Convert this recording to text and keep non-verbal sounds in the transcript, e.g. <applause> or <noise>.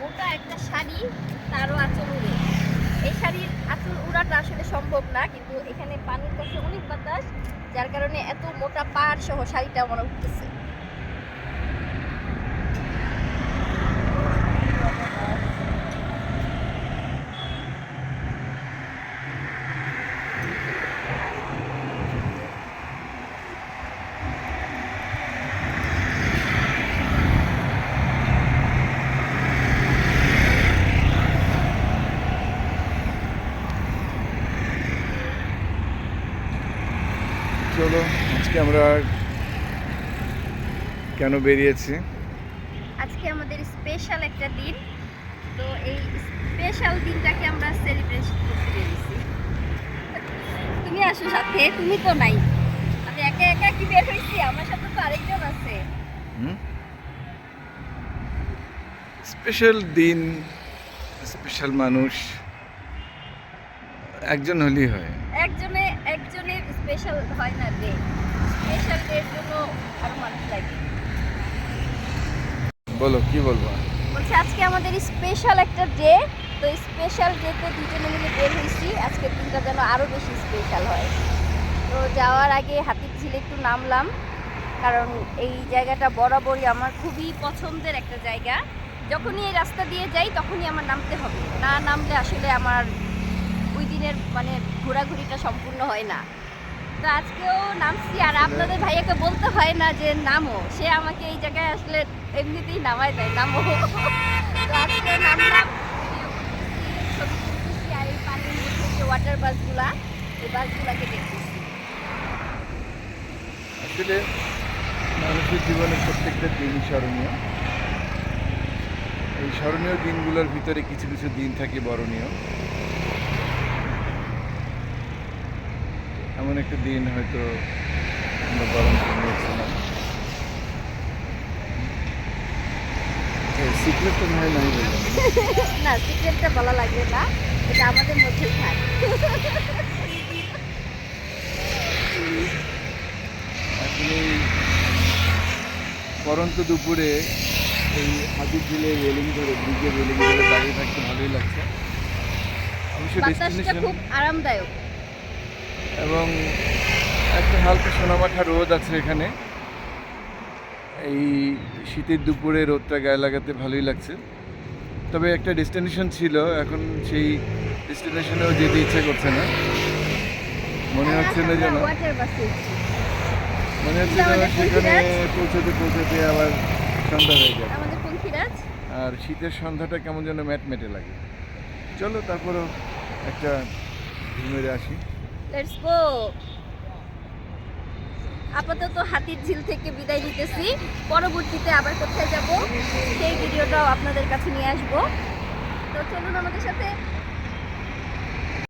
মোটা একটা শাড়ি, তারও আঁচল উড়ে। এই শাড়ির আঁচল উড়াটা আসলে সম্ভব না, কিন্তু এখানে পানির কাছে অনেক বাতাস, যার কারণে এত মোটা পাড় সহ শাড়িটা মনে উঠতেছে। চলো আজকে আমরা কেন বেরিয়েছি? আজকে আমাদের স্পেশাল একটা দিন। তো এই স্পেশাল দিনটাকে আমরা সেলিব্রেশন করতে পেরেছি তুমি আসো সাথে তুমি তো নাই। আমি একা একা কি বের হয়েছি? আমার সাথে তো আরেকজন আছে। স্পেশাল দিন স্পেশাল মানুষ একজন হলেই হয়। একজনে একজনে স্পেশাল হয় না ডে স্পেশাল ডের জন্য আরও মানুষ লাগে। বলো কি বলব? বলছে আজকে আমাদের স্পেশাল একটা ডে তো স্পেশাল ডেতে দুজনে মিলে বের হয়েছি। আজকের দিনটা যেন আরও বেশি স্পেশাল হয়। তো যাওয়ার আগে হাতির ঝিলে একটু নামলাম। কারণ এই জায়গাটা বরাবরই আমার খুবই পছন্দের একটা জায়গা। যখনই এই রাস্তা দিয়ে যাই তখনই আমার নামতে হবে। না নামলে আসলে আমার দিনের মানে ঘোরাঘুরিটা সম্পূর্ণ হয় না। তো আজকেও নামছি আর আপনাদের ভাইয়াকে বলতে হয় না যে নামো। সে আমাকে এই জায়গায় আসলে এমনিতেই নামায় দেয় নামো। তো আজকে নামলাম। ওয়াটার বাসগুলা এই বাসগুলাকে দেখতেছি। আসলে মানুষের জীবনে প্রত্যেকটা দিন স্মরণীয়। এই স্মরণীয় দিনগুলোর ভিতরে কিছু কিছু দিন থাকে বরণীয়। এমন একটা দিন হয়তো আমরা বরণ নিয়েছিলাম। সিক্রেট তো নাই <laughs> না সিক্রেটটা বলা লাগবে না এটা আমাদের থাক। এখন পরন্ত দুপুরে এই হাতির ঝিলে রেলিং ধরে ব্রিজে রেলিং ধরে দাঁড়িয়ে থাকতে ভালোই লাগছে। অবশ্য ডেস্টিনেশন খুব আরামদায়ক। এবং একটা হালকা সোনামাঠা রোদ আছে এখানে। এই শীতের দুপুরে রোদটা গায়ে লাগাতে ভালোই লাগছে। তবে একটা ডেস্টিনেশন ছিল এখন সেই ডেস্টিনেশনেও যেতে ইচ্ছে করছে না। মনে হচ্ছে না যেন মনে হচ্ছে যেন সেখানে। পৌঁছতে পৌঁছতে আবার সন্ধ্যা হয়ে যায় আর শীতের সন্ধ্যাটা কেমন যেন ম্যাট মেটে লাগে। চলো তারপরও একটা ঘুমেরে আসি। লেটস গো আপাতত হাতির ঝিল থেকে বিদায় নিতেছি। পরবর্তীতে আবার কোথায় যাব, সেই ভিডিওটাও আপনাদের কাছে নিয়ে আসব। তো চলুন আমাদের সাথে